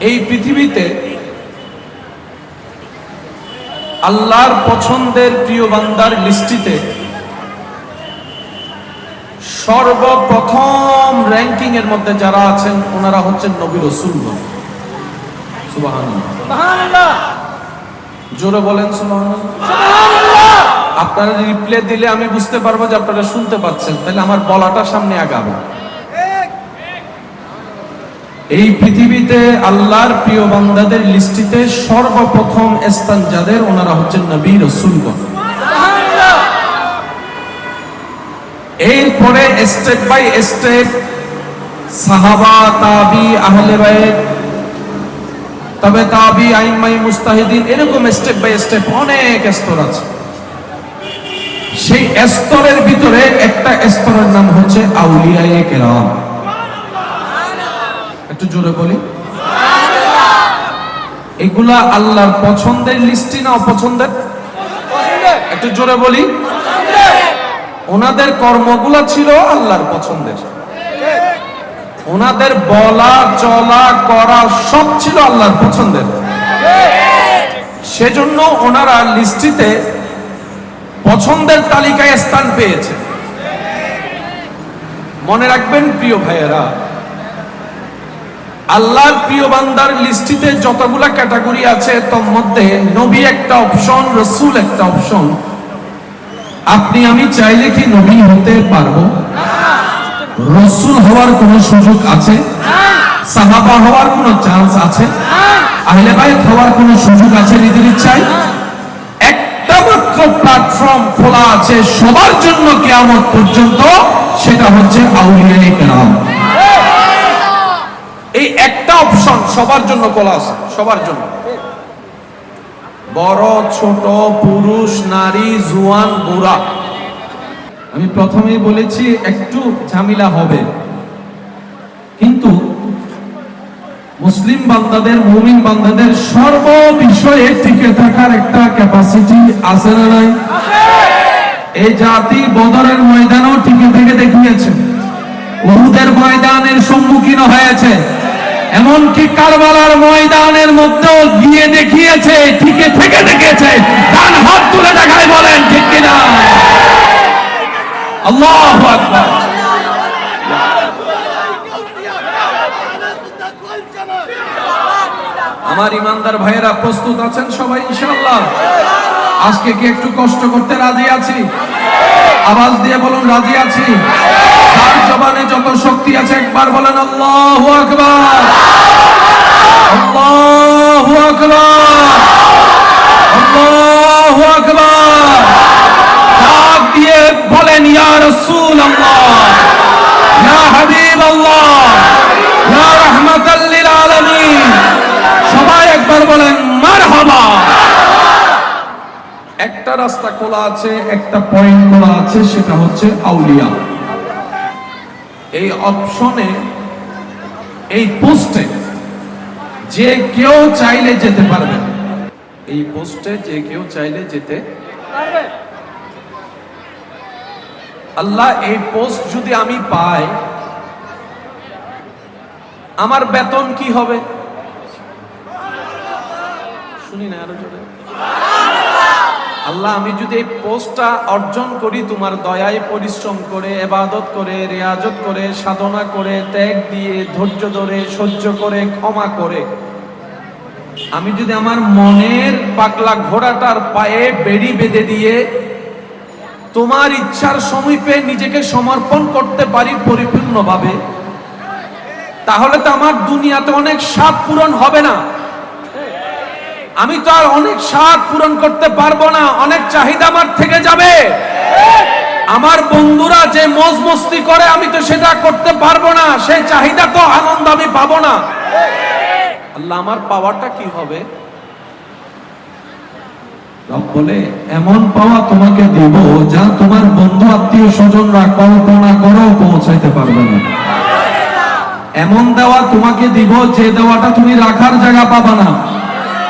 এই পৃথিবীতে আল্লাহর পছন্দের প্রিয় বান্দার লিস্টিতে সর্বপ্রথম র্যাঙ্কিং এর মধ্যে যারা আছেন ওনারা হচ্ছেন নবী রসুলগণ সুবহানাল্লাহ। জোরে বলেন সুবহানাল্লাহ। আপনারা রিপ্লে দিলে আমি বুঝতে পারব যে আপনারা শুনতে পাচ্ছেন তাহলে আমার বলাটা সামনে আগাবে। এই পৃথিবীতে আল্লাহর প্রিয় বান্দাদের লিস্টিতে সর্বপ্রথম স্থান যাদের, ওনারা হচ্ছেন নবী রসুলগণ। এরপরে স্টেপ বাই স্টেপ সাহাবা, তাবি, আহলে তবে তাবি আইমাই মুস্তাহিদিন, এরকম স্টেপ বাই স্টেপ অনেক স্তর আছে। সেই স্তরের ভিতরে একটা স্তরের নাম হচ্ছে আউলিয়ায়ে কেরাম। একটু জোরে বলি। এগুলা আল্লাহর পছন্দের লিস্টি না অপছন্দের? একটু জোরে বলি। ওনাদের কর্মগুলা ছিল আল্লাহর পছন্দের। ওনাদের বলা, চলা, করা সব ছিল আল্লাহর পছন্দের। সেজন্য ওনারা লিস্টিতে পছন্দের তালিকায় স্থান পেয়েছে। মনে রাখবেন, প্রিয় ভাইয়েরা আল্লাহর প্রিয় বান্দার লিস্টিতে যতগুলা ক্যাটাগরি আছে, তোর মধ্যে নবী একটা অপশন রসুল একটা অপশন আপনি, আমি চাইলে কি নবী হতে পারব? রসুল হওয়ার কোন সুযোগ আছে? সাহাবা হওয়ার কোন চান্স আছে? আহলে বাইত হওয়ার কোন সুযোগ আছে, নিজের ইচ্ছায়? একটা মাত্র প্ল্যাটফর্ম খোলা আছে, সবার জন্য কেয়ামত পর্যন্ত, সেটা হচ্ছে আউলিয়া কেরাম অপশন সবার জন্য খোলা আছে, সবার জন্য। বড়, ছোট, পুরুষ, নারী, জুয়ান, বুড়া। আমি প্রথমেই বলেছি, একটু ঝামেলা হবে। কিন্তু মুসলিম বান্দাদের, মুমিন বান্দাদের সর্ব বিষয়ে টিকে থাকার একটা ক্যাপাসিটি আছে না নাই? এই জাতি বদরের ময়দানও টিকে থেকে দেখিয়েছে। উহুদের ময়দানের সম্মুখীন হয়েছে। এমনকি কারবালার ময়দানের মধ্যেও গিয়ে দেখিয়েছে টিকে থেকে দেখেছে। ডান হাত তুলে দেখায় বলেন, ঠিক কিনা? আল্লাহু আমার ইমানদার ভাইয়েরা, প্রস্তুত আছেন সবাই, ইনশাআল্লাহ? আজকে কি একটু কষ্ট করতে রাজি আছি? আওয়াজ দিয়ে বলুন, রাজি আছি? জবানে যত শক্তি আছে, একবার বলেন, আল্লাহু আকবার! আল্লাহু আকবার! আল্লাহু আকবার! ডাক দিয়ে বলেন, ইয়া রাসূলুল্লাহ! ইয়া হাবিবাল্লাহ! ইয়া রাহমাতাল লিল আলামিন! সবাই একবার বলেন, মারহাবা! রাস্তা খোলা আছে, একটা পয়েন্ট খোলা আছে, সেটা হচ্ছে আউলিয়া। এই অপশনে এই পোস্টে যে কেউ চাইলে যেতে পারবে। এই পোস্টে যে কেউ চাইলে যেতে পারবে। আল্লাহ, এই পোস্ট যদি আমি পাই, আমার বেতন কি হবে? শুনি না আরও জোরে। আল্লাহ, আমি যদি এই পোস্টটা অর্জন করি তোমার দয়ায় পরিশ্রম করে, এবাদত করে, রেয়াজত করে, সাধনা করে, ত্যাগ দিয়ে, ধৈর্য ধরে, সহ্য করে, ক্ষমা করে, আমি যদি আমার মনের পাগলা ঘোড়াটার পায়ে বেড়ি বেঁধে দিয়ে তোমার ইচ্ছার সমীপে নিজেকে সমর্পণ করতে পারি পরিপূর্ণভাবে, তাহলে তো আমার দুনিয়াতে অনেক স্বাদ পূরণ হবে না। আমি তো আর অনেক স্বাদ পূরণ করতে পারব না, অনেক চাহিদা আমার থেকে যাবে। আমার বন্ধুরা যে মজ মস্তি করে, আমি তো সেটা করতে পারব না সেই চাহিদা তো আনন্দ আমি পাবো না। আল্লাহ, আমার পাওয়াটা কি হবে? বলে, এমন পাওয়া তোমাকে দেব যা তোমার বন্ধু, আত্মীয় স্বজনরা কল্পনা করেও পৌঁছাইতে পারবে না। এমন দেওয়া তোমাকে দিব যে দেওয়াটা তুমি রাখার জায়গা পাবা না।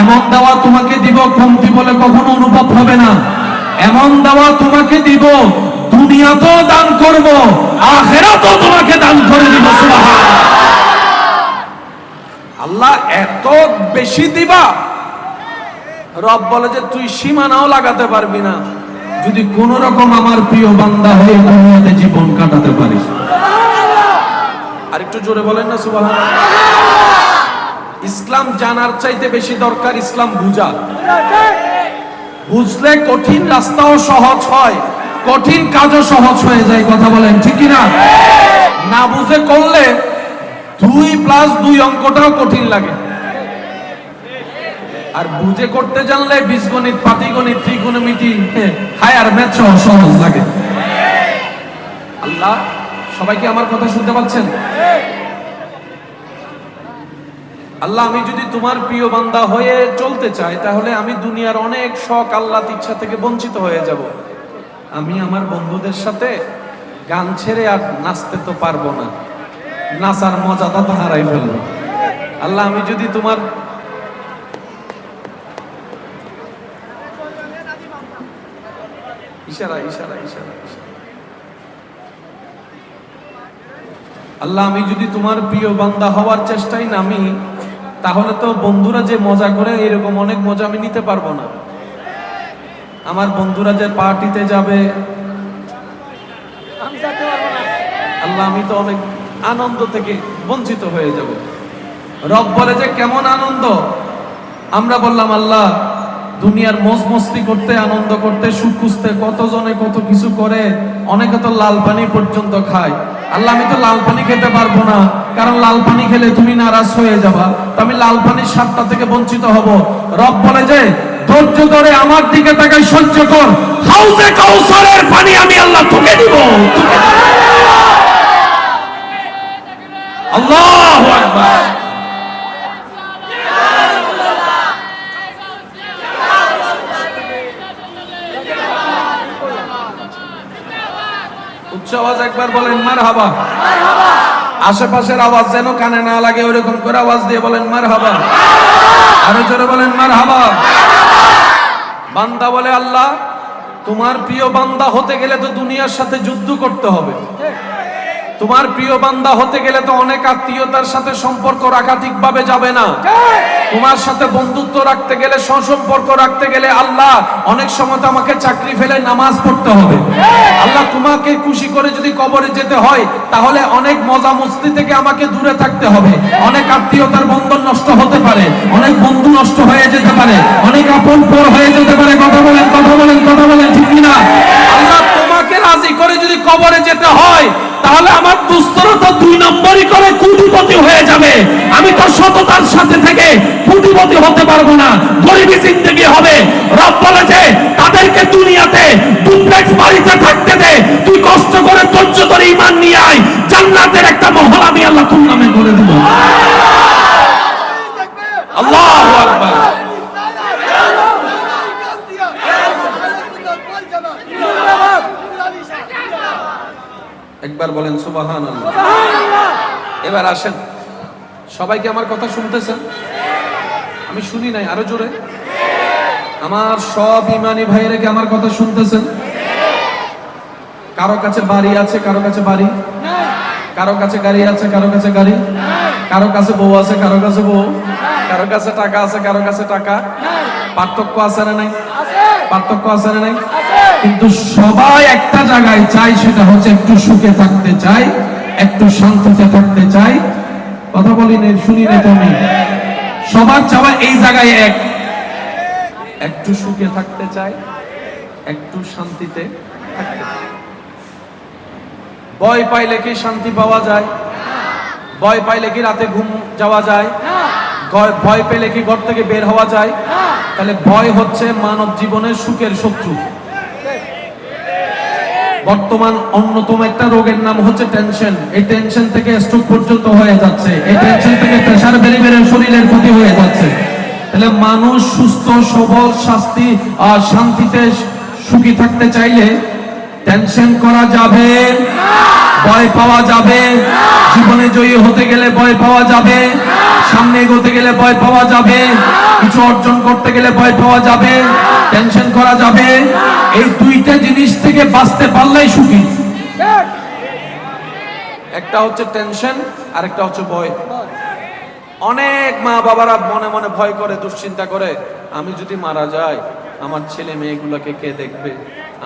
এমন দেওয়া তোমাকে দিব কমতি বলে কখনো অনুভব হবে না। এমন দেওয়া তোমাকে দিব দুনিয়াতেও দান করব আখেরাতেও তোমাকে দান করে দিব আল্লাহ এত বেশি দিবা রব বলে যে তুই সীমানাও লাগাতে পারবি না। যদি কোন রকম আমার প্রিয় বান্দা হয়ে দুনিয়াতে জীবন কাটাতে পারিস। আর একটু জোরে বলেন না সুবাহ ইসলাম জানার চাইতে বেশি দরকার ইসলাম বুঝা। বুঝলে কঠিন রাস্তাও সহজ হয়, কঠিন কাজও সহজ হয়ে যায়, কথা বলেন, ঠিক না না বুঝে করলে দুই প্লাস দুই অঙ্কটাও কঠিন লাগে। আর বুঝে করতে জানলে বীজগণিত পাটিগণিত ত্রিগোণমিতি হায়ার ম্যাথ সহ সহজ লাগে। আল্লাহ সবাই কি আমার কথা শুনতে পাচ্ছেন? আল্লাহ, আমি যদি তোমার প্রিয় বান্দা হয়ে চলতে চাই, তাহলে আমি দুনিয়ার অনেক শখ আল্লাহ ইচ্ছা থেকে বঞ্চিত হয়ে যাব। আমি আমার বন্ধুদের সাথে গান ছেড়ে আর নাচতে তো পারব না। নাচার মজাটা তো হারাই ফেলব। আল্লাহ, আমি যদি তোমার ইশারা ইশারা ইশারা আল্লাহ, আমি যদি তোমার প্রিয় বান্দা হওয়ার চেষ্টাই নামি তাহলে তো বন্ধুরা যে মজা করে এরকম অনেক মজা আমি নিতে পারব না। আমার বন্ধুরা যে পার্টিতে যাবে আল্লাহ আমি তো অনেক আনন্দ থেকে বঞ্চিত হয়ে যাব। রব বলে যে কেমন আনন্দ? আমরা বললাম আল্লাহ দুনিয়ার মোজ মস্তি করতে আনন্দ করতে সুখ খুঁজতে কতজনে কত কিছু করে অনেকে তো লাল পানি পর্যন্ত খায়। আল্লাহ আমি তো লাল পানি খেতে পারব না। কারণ লাল পানি খেলে তুমি নারাজ হয়ে যাবা। আমি লাল পানির স্বাদটা থেকে বঞ্চিত হব। রব বলে যে, ধৈর্য ধরে আমার দিকে তাকাই সহ্য কর। হাউজে কাউসারের পানি আমি আল্লাহ তোকে দিব। আল্লাহু আকবার। উচ্চ আওয়াজ একবার বলেন মার হাবা আশেপাশের আওয়াজ যেন কানে না লাগে ওরকম করে আওয়াজ দিয়ে বলেন মার হাবা আরও জোরে বলেন মার হাবা বান্দা বলে, আল্লাহ, তোমার প্রিয় বান্দা হতে গেলে তো দুনিয়ার সাথে যুদ্ধ করতে হবে। তোমার প্রিয় বান্দা হতে গেলে তো অনেক আত্মীয়তার সাথে সম্পর্ক রাখা ঠিকভাবে যাবে না। তোমার সাথে বন্ধুত্ব রাখতে গেলে, সসম্পর্ক রাখতে গেলে আল্লাহ অনেক সময় তো আমাকে চাকরি ফেলে নামাজ পড়তে হবে। আল্লাহ তোমাকে খুশি করে যদি কবরে যেতে হয়, তাহলে অনেক মজা মস্তি থেকে আমাকে দূরে থাকতে হবে। অনেক আত্মীয়তার বন্ধন নষ্ট হতে পারে, অনেক বন্ধু নষ্ট হয়ে যেতে পারে, অনেক আপন পর হয়ে যেতে পারে। কথা বলেন কথা বলেন কথা বলেন, ঠিক না আল্লাহ তোমাকে রাজি করে যদি কবরে যেতে হয় তাহলে আমার দুস্তরতা দুই নম্বরই করে কুটিপতি হয়ে যাবে। আমি তো সততার সাথে থেকে কুটিপতি হতে পারব না। গরিবী জিন্দগি হবে। রব বলে যে, তাদেরকে দুনিয়াতে ডুপ্লেক্স বাড়িতে থাকতে দে। তুই কষ্ট করে ধৈর্য ধরে ইমান নিয়ে আয়। জান্নাতের একটা মহল আমি আল্লাহ তোর নামে করে দেব আল্লাহু আকবার এবার আসেন। সবাইকে আমার কথা শুনতেছেন? আমি শুনি নাই আরও জোরে। আমার সব ইমানি ভাইয়েরা কি আমার কথা শুনতেছেন? কারও কাছে বাড়ি আছে কারও কাছে বাড়ি? কারও কাছে গাড়ি আছে কারও কাছে গাড়ি? কারও কাছে বউ আছে কারও কাছে বউ? কারও কাছে টাকা আছে কারও কাছে টাকা? পার্থক্য আছে না নাই? পার্থক্য আছে না নাই? কিন্তু সবাই একটা জায়গায় চাই সেটা হচ্ছে একটু সুখে থাকতে চাই একটু শান্তিতে থাকতে চাই কথা বলি নে, শুনি নে তুমি। সবার চাওয়া এই জায়গায় এক। একটু সুখে থাকতে চাই একটু শান্তিতে। ভয় পাইলে কি শান্তি পাওয়া যায়? ভয় পাইলে কি রাতে ঘুম যাওয়া যায়? ভয় পেলে কি ঘর থেকে বের হওয়া যায়? তাহলে ভয় হচ্ছে মানব জীবনের সুখের শত্রু। বর্তমান অন্যতম একটা রোগের নাম হচ্ছে টেনশন এই টেনশন থেকে স্ট্রোক পর্যন্ত হয়ে যাচ্ছে। এই টেনশন থেকে প্রেশার বেড়ে বেড়ে শরীরের ক্ষতি হয়ে যাচ্ছে। তাহলে মানুষ সুস্থ, সবল, শাস্তি আর শান্তিতে সুখী থাকতে চাইলে টেনশন করা যাবে ভয় পাওয়া যাবে জীবনে জয়ী হতে গেলে ভয় পাওয়া যাবে সামনে এগোতে গেলে ভয় পাওয়া যাবে কিছু অর্জন করতে গেলে ভয় পাওয়া যাবে টেনশন করা যাবে এই দুইটা জিনিস থেকে বাঁচতে পারলেই সুখী। একটা হচ্ছে টেনশন আর একটা হচ্ছে ভয়। অনেক মা বাবারা মনে মনে ভয় করে, দুশ্চিন্তা করে, আমি যদি মারা যাই, আমার ছেলে মেয়েগুলোকে কে দেখবে?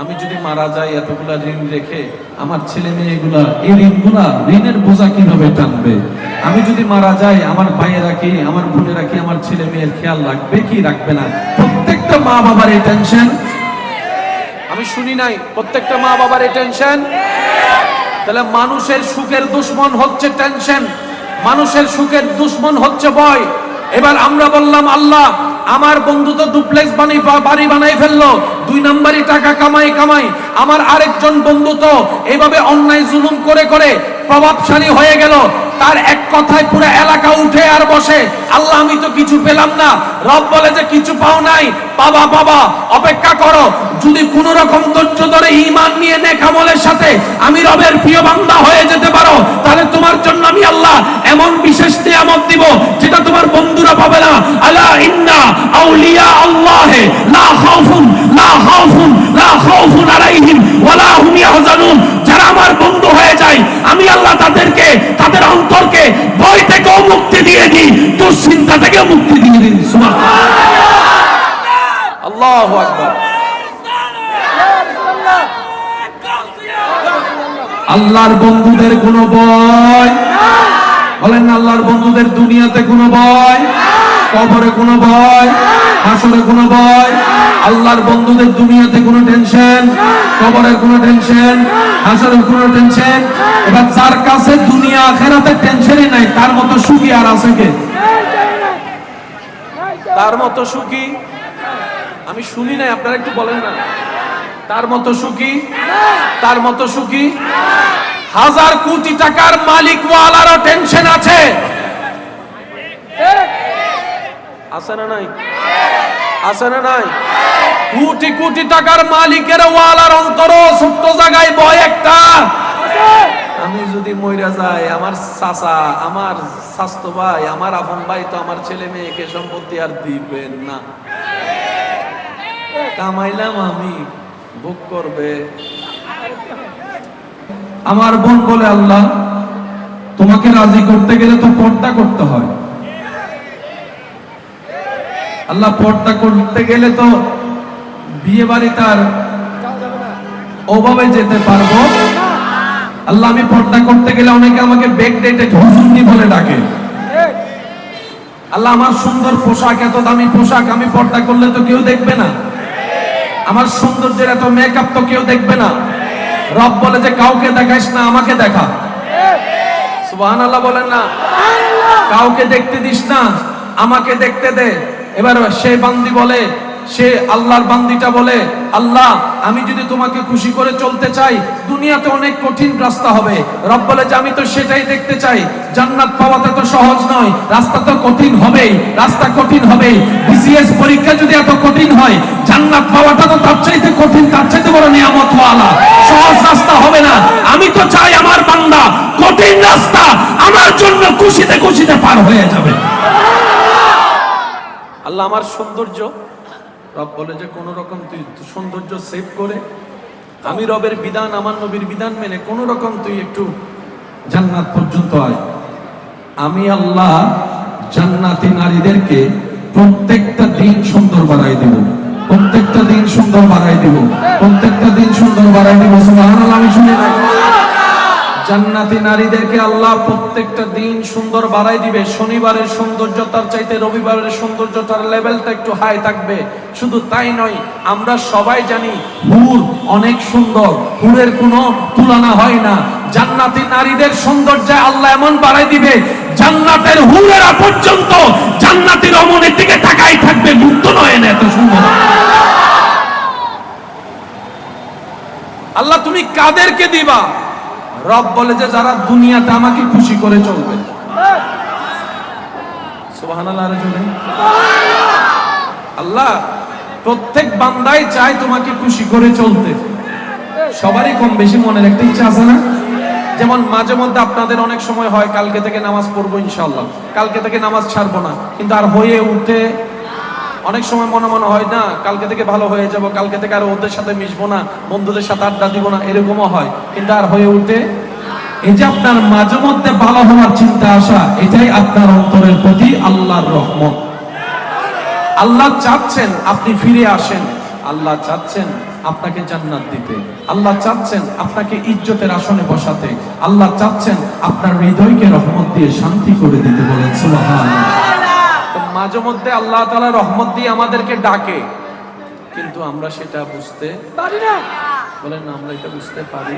আমি যদি মারা যাই, এতগুলা ঋণ রেখে, আমার ছেলে মেয়েগুলা, এই ঋণগুলা, ঋণের বোঝা কীভাবে টানবে? আমি যদি মারা যাই, আমার ভাইয়েরা কি, আমার বোনেরা কি, আমার ছেলে মেয়ের খেয়াল রাখবে কি, রাখবে না? প্রত্যেকটা মা বাবার এই টেনশন আমি শুনি নাই, প্রত্যেকটা মা বাবার এই টেনশন তাহলে মানুষের সুখের দুশ্মন হচ্ছে টেনশন মানুষের সুখের দুশ্মন হচ্ছে ভয়। এবার আমরা বললাম, আল্লাহ, আমার বন্ধু তো ডুপ্লেক্স বানাই বাড়ি বানাই ফেলল, দুই নাম্বারই টাকা কামাই কামাই। আমার আরেকজন বন্ধু তো এইভাবে অন্যায় জুলুম করে করে প্রভাবশালী হয়ে গেল। তার এক কথায় পুরো এলাকা উঠে আর বসে। আল্লাহ, আমি তো কিছু পেলাম না। রব বলে যে কিছু পাও নাই। বাবা বাবা, অপেক্ষা করো। যদি কোন রকম ধৈর্য ধরে ইমান নিয়ে নেকামলের সাথে আমি রবের প্রিয় বান্দা হয়ে যেতে পারো, তাহলে তোমার জন্য আমি আল্লাহ এমন বিশেষ নিয়ামত দিব যেটা তোমার বন্ধুরা পাবে না আলা ইন্না আউলিয়া আল্লাহে লা খাউফুন লা খাউফুন লা খাউফুন আলাইহিম ওয়ালা হুম ইয়াহজানুন যারা আমার বন্ধু হয়ে যায় আমি আল্লাহ তাদেরকে তাদের অন্তরকে ভয় থেকেও মুক্তি দিয়ে দিই দুশ্চিন্তা থেকেও মুক্তি দিয়ে দিই সুবহানাল্লাহ আল্লাহু আকবার আল্লাহর বন্ধুদের কোনো ভয় বলেন আল্লাহর বন্ধুদের দুনিয়াতে কোনো ভয় কবরে কোনো ভয় হাসরে কোনো ভয় আল্লাহর বন্ধুদের দুনিয়াতে কোনো টেনশন কবরের কোনো টেনশন হাসরের কোনো টেনশন এবার যার কাছে দুনিয়া আখেরাতে টেনশনই নাই তার মতো সুখী আর আছে কে তার মতো সুখী আমি শুনি নাই, আপনারা একটু বলেন না। তার মতো সুখী? তার মতো সুখী? হাজার কোটি টাকার মালিক ওয়ালারও টেনশন আছে। আছে না নাই? আছে না নাই? কোটি কোটি টাকার মালিকের ওয়ালার অন্তর ছোট্ট জায়গায় বয় একটা। আমি যদি মইরা যাই, আমার চাচা, আমার স্বাস্থ্য ভাই, আমার আপন ভাই তো আমার ছেলে মেয়েকে সম্পত্তি আর দিবেন না। কামাইলাম আমি, ভোগ করবে। আমার বোন বলে, আল্লাহ, তোমাকে রাজি করতে গেলে তো পর্দা করতে হয়। আল্লাহ, পর্দা করতে গেলে তো বিয়ে বাড়ি তার ওভাবে যেতে পারব। আল্লাহ, আমি পর্দা করতে গেলে অনেকে আমাকে বেক ডেটে হুজুরনি বলে ডাকে। আল্লাহ, আমার সুন্দর পোশাক, এত দামি পোশাক, আমি পর্দা করলে তো কেউ দেখবে না। আমার সৌন্দর্যের এত মেকআপ তো কেউ দেখবে না। রব বলে যে কাউকে দেখাইস না আমাকে দেখা। সুবহান আল্লাহ বলেন না। কাউকে দেখতে দিস না আমাকে দেখতে দে। এবার সেই বান্দি বলে সে আল্লাহর বান্দিটা বলে, আল্লাহ, আমি যদি তোমাকে খুশি করে চলতে চাই, দুনিয়াতে অনেক কঠিন রাস্তা হবে। রব বলে যে, আমি তো সেটাই দেখতে চাই। জান্নাত পাওয়াটা তো সহজ নয়, রাস্তা তো কঠিন হবেই, রাস্তা কঠিন হবেই। বিসিএস পরীক্ষা যদি এত কঠিন হয়, জান্নাত পাওয়াটা তো তার চাইতে কঠিন, তার চাইতে বড় নিয়ামত ওয়ালা সহজ রাস্তা হবে না। আমি তো চাই আমার বান্দা কঠিন রাস্তা আমার জন্য খুশিতে খুশিতে পার হয়ে যাবে। আল্লাহ আমার সৌন্দর্য রব বলে যে কোন রকম তুই সৌন্দর্য সেভ করে, আমি রবের বিধান, আমার নবীর বিধান মেনে কোন রকম তুই একটু জান্নাত পর্যন্ত আয়। আমি আল্লাহ জান্নাতি নারীদেরকে প্রত্যেকটা দিন সুন্দর বাড়াই দেব। প্রত্যেকটা দিন সুন্দর বাড়াই দেব। প্রত্যেকটা দিন সুন্দর বাড়াই দেব। সুবহানাল্লাহ, আমি শুনি না জান্নাতি নারীদেরকে আল্লাহ প্রত্যেকটা দিন সুন্দর বাড়াই দিবে। শনিবারের সৌন্দর্যতার চাইতে রবিবারের সৌন্দর্যতার লেভেলটা একটু হাই থাকবে। শুধু তাই নয়, আমরা সবাই জানি হুর অনেক সুন্দর। হুরের কোনো তুলনা হয় না। জান্নাতি নারীদের সৌন্দর্যে আল্লাহ এমন বাড়াই দিবে, জান্নাতের হুরেরা পর্যন্ত জান্নাতি রমণের দিকে তাকাই থাকবে। মুক্ত নয় না এত সুন্দর। আল্লাহ তুমি কাদেরকে দিবা? রব বলে যে যারা দুনিয়াতে আমাকে খুশি করে চলবে। আল্লাহ, প্রত্যেক বান্দাই চায় তোমাকে খুশি করে চলতে। সবারই কম বেশি মনের একটা ইচ্ছা আছে না? যেমন মাঝে মধ্যে আপনাদের অনেক সময় হয়, কালকে থেকে নামাজ পড়ব ইনশাল্লাহ কালকে থেকে নামাজ ছাড়বো না। কিন্তু আর হয়ে উঠে অনেক সময় মনে মনে হয়, না, কালকে থেকে ভালো হয়ে যাব, কালকে থেকে আর ওদের সাথে মিশবো না, বন্ধুদের সাথে আড্ডা দিব না, এরকমও হয়। কিন্তু আর হয়ে উঠে? এই যে আপনার মাঝে মধ্যে ভালো হওয়ার চিন্তা আসা, এটাই আপনার অন্তরের প্রতি আল্লাহর রহমত। আল্লাহ চাচ্ছেন আপনি ফিরে আসেন। আল্লাহ চাচ্ছেন আপনাকে জান্নাত দিতে। আল্লাহ চাচ্ছেন আপনাকে ইজ্জতের আসনে বসাতে। আল্লাহ চাচ্ছেন আপনার হৃদয়কে রহমত দিয়ে শান্তি করে দিতে বলেন, সুবহানাল্লাহ। মাঝে মধ্যে আল্লাহ তাআলা রহমত দিয়ে আমাদেরকে ডাকে। কিন্তু আমরা সেটা বুঝতে পারি না। বলেন, আমরা এটা বুঝতে পারি।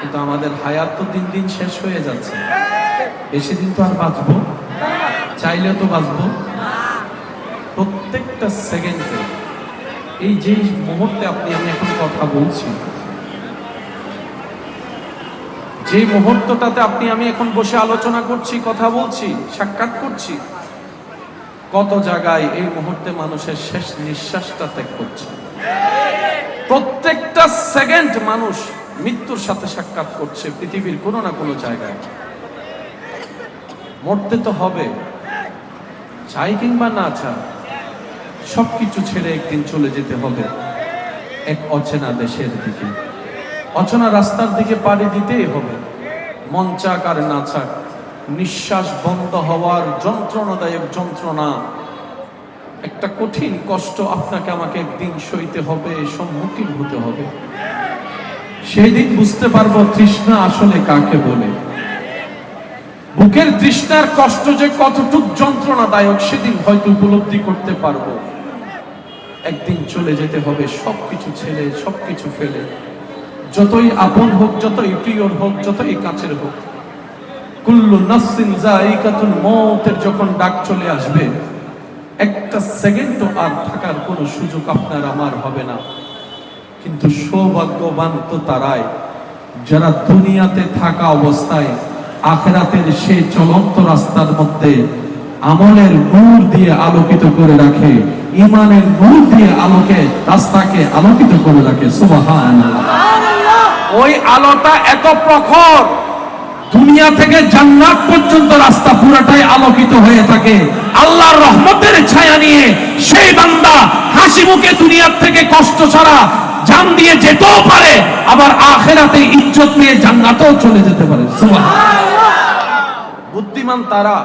কিন্তু আমাদের হায়াত তো দিন দিন শেষ হয়ে যাচ্ছে। বেশি দিন তো আর বাঁচবো? চাইলেও তো বাঁচবো। প্রত্যেকটা সেকেন্ডে এই যে মুহূর্তে আপনি, আমি এখন কথা বলছি। যে মুহূর্তটাতে আপনি, আমি এখন বসে আলোচনা করছি, কথা বলছি, সাক্ষাৎ করছি কত জায়গায় এই মুহূর্তে মানুষের শেষ নিঃশ্বাসটা ত্যাগ করছে। প্রত্যেকটা সেকেন্ড মানুষ মৃত্যুর সাথে সাক্ষাৎ করছে পৃথিবীর কোনো না কোনো জায়গায়। মরতে তো হবে। চাই কিংবা না চায় সবকিছু ছেড়ে একদিন চলে যেতে হবে এক অচেনা দেশের দিকে। অচেনা রাস্তার দিকে পাড়ি দিতেই হবে। মন চাক আর না চাক নিঃশ্বাস বন্ধ হওয়ার যন্ত্রণাদায়ক যন্ত্রণা। একটা কঠিন কষ্ট আপনাকে আমাকে একদিন সইতে হবে, সম্মুখীন হতে হবে। সেই দিন বুঝতে পারব তৃষ্ণা আসলে কাকে বলে। বুকের তৃষ্ণার কষ্ট যে কতটুক যন্ত্রণাদায়ক, সেদিন হয়তো উপলব্ধি করতে পারব। একদিন চলে যেতে হবে, সবকিছু ছেড়ে, সবকিছু ফেলে। যতই আপন হোক, যতই প্রিয় হোক, যতই কাছের হোক কুল্লু নাফসিন জাইকাতুল মৌতের যখন ডাক চলে আসবে, একটা সেকেন্ডও আর থাকার কোনো সুযোগ আপনার আমার হবে না। কিন্তু সৌভাগ্যবান তো তারাই, যারা দুনিয়াতে থাকা অবস্থায় আখেরাতের সেই চলন্ত রাস্তার মধ্যে আমলের নূর দিয়ে আলোকিত করে রাখে ইমানের নূর দিয়ে আলোকে, রাস্তাকে আলোকিত করে রাখে। সুবহানাল্লাহ। ওই আলোটা এত প্রখর। দুনিয়া থেকে জান্নাত পর্যন্ত রাস্তা পুরাটাই আলোকিত হয়ে থাকে। আল্লাহর রহমতের ছায়া নিয়ে সেই বান্দা হাসি মুখে দুনিয়ার থেকে কষ্ট ছাড়া জান দিয়ে যেতেও পারে, আবার আখেরাতে ইজ্জত নিয়ে জান্নাতেও চলে যেতে পারে। বুদ্ধিমান তারা